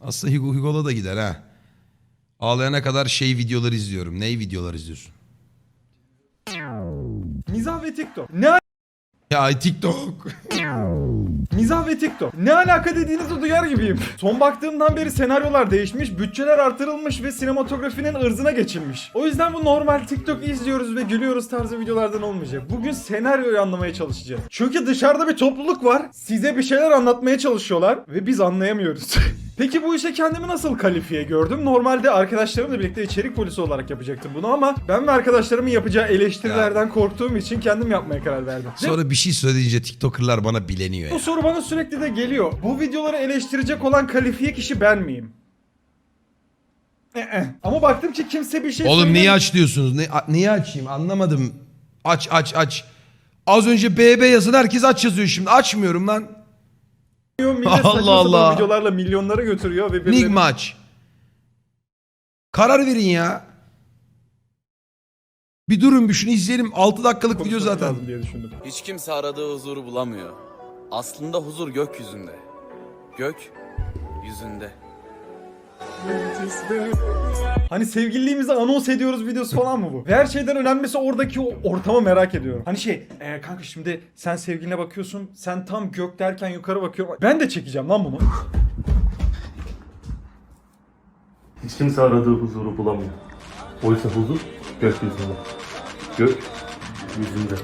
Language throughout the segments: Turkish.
Aslında Hugo, Hugo'la da gider ha. Ağlayana kadar şey videoları izliyorum. Ney videolar izliyorsun? Mizah ve TikTok. Ne Ya TikTok. Mizah ve TikTok. Ne alaka dediğinizi duyar gibiyim. Son baktığımdan beri senaryolar değişmiş, bütçeler artırılmış ve sinematografinin ırzına geçilmiş. O yüzden bu normal TikTok izliyoruz ve gülüyoruz tarzı videolardan olmayacak. Bugün senaryoyu anlamaya çalışacağız. Çünkü dışarıda bir topluluk var. Size bir şeyler anlatmaya çalışıyorlar ve biz anlayamıyoruz. Peki bu işe kendimi nasıl kalifiye gördüm? Normalde arkadaşlarımla birlikte içerik polisi olarak yapacaktım bunu ama ben ve arkadaşlarımın yapacağı eleştirilerden korktuğum için kendim yapmaya karar verdim. Ve Sonra bir şey söyleyince TikToker'lar bana bileniyor bu ya. soru bana sürekli de geliyor. Bu videoları eleştirecek olan kalifiye kişi ben miyim? Ee, Ama baktım ki kimse bir şey Oğlum söylemiyor. niye aç diyorsunuz? Ne, a- niye açayım anlamadım. Aç aç aç. Az önce BB yazın herkes aç yazıyor şimdi. Açmıyorum lan. Millet Allah saçma sapan Allah. videolarla milyonlara götürüyor ve birileri... Enigma aç. Karar verin ya. Bir durun bir şunu izleyelim. 6 dakikalık video zaten. lazım diye düşündüm. Hiç kimse aradığı huzuru bulamıyor. Aslında huzur gökyüzünde. Gök yüzünde. Hani sevgililiğimizi anons ediyoruz videosu falan mı bu? Ve her şeyden önemlisi oradaki o ortamı merak ediyorum. Hani şey, e, kanka şimdi sen sevgiline bakıyorsun, sen tam gök derken yukarı bakıyorum. Ben de çekeceğim lan bunu. Hiç kimse aradığı huzuru bulamıyor. Oysa huzur gökyüzünde. Gök yüzünde.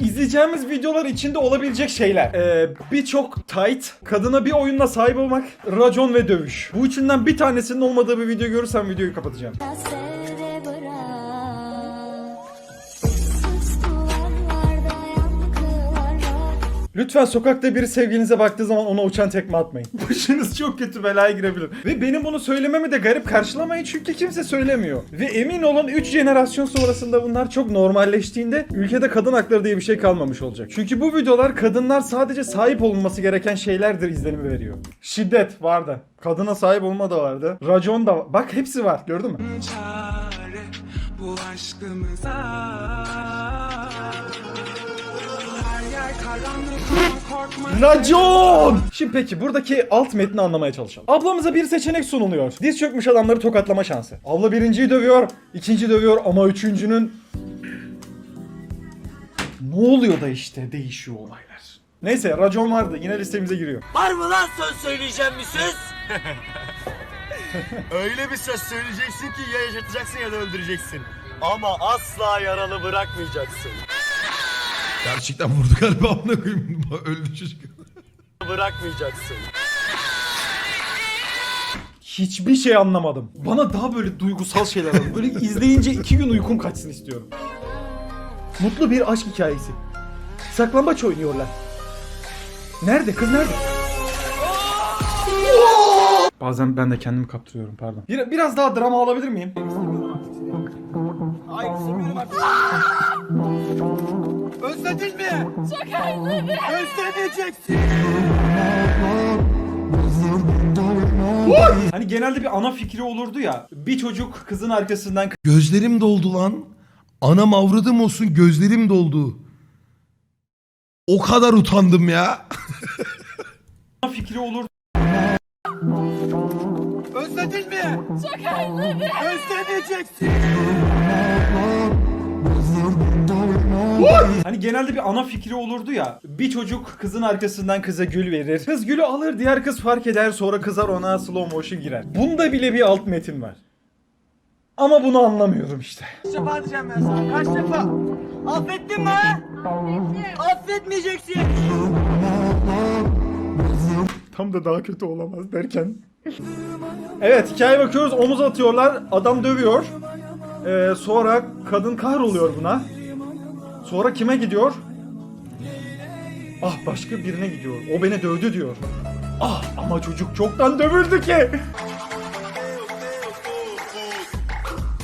İzleyeceğimiz videolar içinde olabilecek şeyler. Ee, Birçok tight, kadına bir oyunla sahip olmak, racon ve dövüş. Bu üçünden bir tanesinin olmadığı bir video görürsem videoyu kapatacağım. Lütfen sokakta biri sevgilinize baktığı zaman ona uçan tekme atmayın. Başınız çok kötü belaya girebilir. Ve benim bunu söylememi de garip karşılamayın çünkü kimse söylemiyor. Ve emin olun 3 jenerasyon sonrasında bunlar çok normalleştiğinde ülkede kadın hakları diye bir şey kalmamış olacak. Çünkü bu videolar kadınlar sadece sahip olunması gereken şeylerdir izlenimi veriyor. Şiddet vardı. Kadına sahip olma da vardı. Racon da var. Bak hepsi var gördün mü? çare bu aşkımıza Racon! Şimdi peki buradaki alt metni anlamaya çalışalım. Ablamıza bir seçenek sunuluyor. Diz çökmüş adamları tokatlama şansı. Abla birinciyi dövüyor, ikinci dövüyor ama üçüncünün... Ne oluyor da işte değişiyor olaylar. Neyse racon vardı yine listemize giriyor. Var mı lan söz söyleyeceğim bir söz? Öyle bir söz söyleyeceksin ki ya yaşatacaksın ya da öldüreceksin. Ama asla yaralı bırakmayacaksın. Gerçekten vurdu galiba amına koyayım. Öldü çocuk. Bırakmayacaksın. Hiçbir şey anlamadım. Bana daha böyle duygusal şeyler alın. Böyle izleyince iki gün uykum kaçsın istiyorum. Mutlu bir aşk hikayesi. Saklambaç oynuyorlar. Nerede? Kız nerede? Bazen ben de kendimi kaptırıyorum pardon. Bir, biraz daha drama alabilir miyim? Özledin mi? Çok özledim. Özlemeyeceksin. Hani genelde bir ana fikri olurdu ya. Bir çocuk kızın arkasından Gözlerim doldu lan. Anam avradım olsun gözlerim doldu. O kadar utandım ya. ana fikri olurdu. Özledin mi? Çok özledim. Özlemeyeceksin. Hani genelde bir ana fikri olurdu ya. Bir çocuk kızın arkasından kıza gül verir. Kız gülü alır diğer kız fark eder sonra kızar ona slow motion girer. Bunda bile bir alt metin var. Ama bunu anlamıyorum işte. Kaç defa diyeceğim ben sana? Kaç defa? Affettin mi? ha? Affetmeyeceksin. Tam da daha kötü olamaz derken. evet hikaye bakıyoruz omuz atıyorlar adam dövüyor. Ee, sonra kadın kahroluyor buna. Sonra kime gidiyor? Ah başka birine gidiyor. O beni dövdü diyor. Ah ama çocuk çoktan dövüldü ki.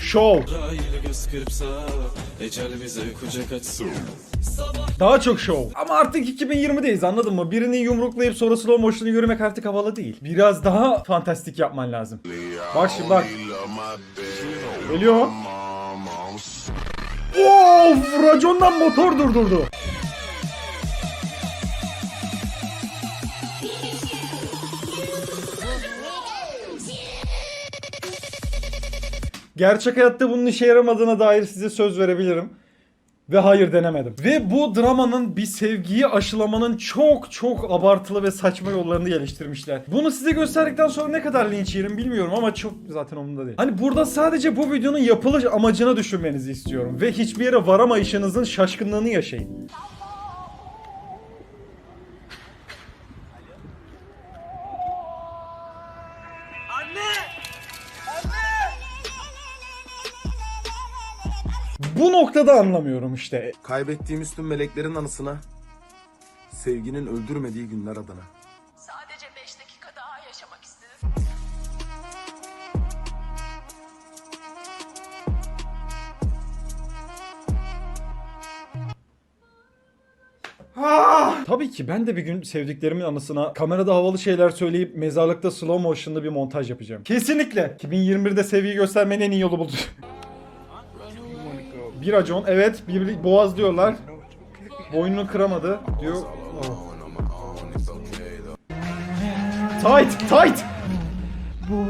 Show. Daha çok şov. Ama artık 2020'deyiz anladın mı? Birini yumruklayıp sonra slow motion'u yürümek artık havalı değil. Biraz daha fantastik yapman lazım. Bak şimdi bak. Geliyor. Of! Racondan motor durdurdu. Gerçek hayatta bunun işe yaramadığına dair size söz verebilirim. Ve hayır denemedim. Ve bu dramanın bir sevgiyi aşılamanın çok çok abartılı ve saçma yollarını geliştirmişler. Bunu size gösterdikten sonra ne kadar linç yerim bilmiyorum ama çok zaten umurumda değil. Hani burada sadece bu videonun yapılış amacını düşünmenizi istiyorum. Ve hiçbir yere varamayışınızın şaşkınlığını yaşayın. Bu noktada anlamıyorum işte. Kaybettiğimiz tüm meleklerin anısına, sevginin öldürmediği günler adına. Sadece 5 dakika daha yaşamak istedim. Tabii ki ben de bir gün sevdiklerimin anısına kamerada havalı şeyler söyleyip mezarlıkta slow motion'lı bir montaj yapacağım. Kesinlikle. 2021'de sevgiyi göstermenin en iyi yolu buldu. bir racon evet bir boğaz diyorlar. Boynunu kıramadı diyor. Oh. Tight tight. Bu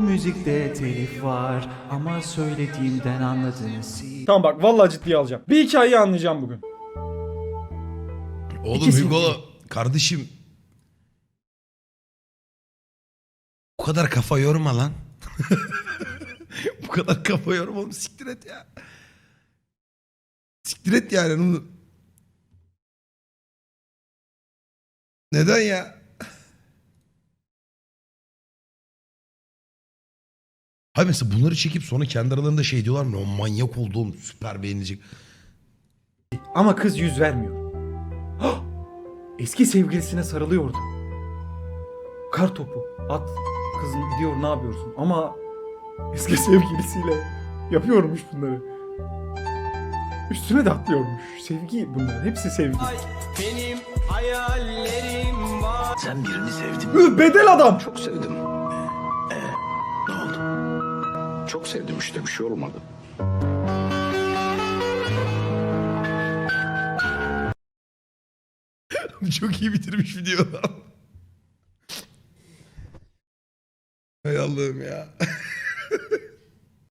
müzikte telif var ama söylediğimden anladınız. Tamam bak vallahi ciddiye alacağım. Bir hikayeyi anlayacağım bugün. Oğlum İkisi Hugo mi? kardeşim. Bu kadar kafa yorma lan. Bu kadar kafa yorma oğlum siktir et ya. Siktir et yani. onu- Neden ya? Hayır mesela bunları çekip sonra kendi aralarında şey diyorlar mı? O manyak olduğum süper beğenilecek. Ama kız yüz vermiyor. Hah! Eski sevgilisine sarılıyordu. Kar topu at. Kızım diyor ne yapıyorsun? Ama eski sevgilisiyle yapıyormuş bunları. Üstüne de atlıyormuş. Sevgi bunlar. Hepsi sevgi. Benim hayallerim var. Sen birini sevdin. Üh, Bedel adam. Çok sevdim. Ee, ne oldu? Çok sevdim işte bir şey olmadı. Çok iyi bitirmiş video. Hay Allah'ım ya.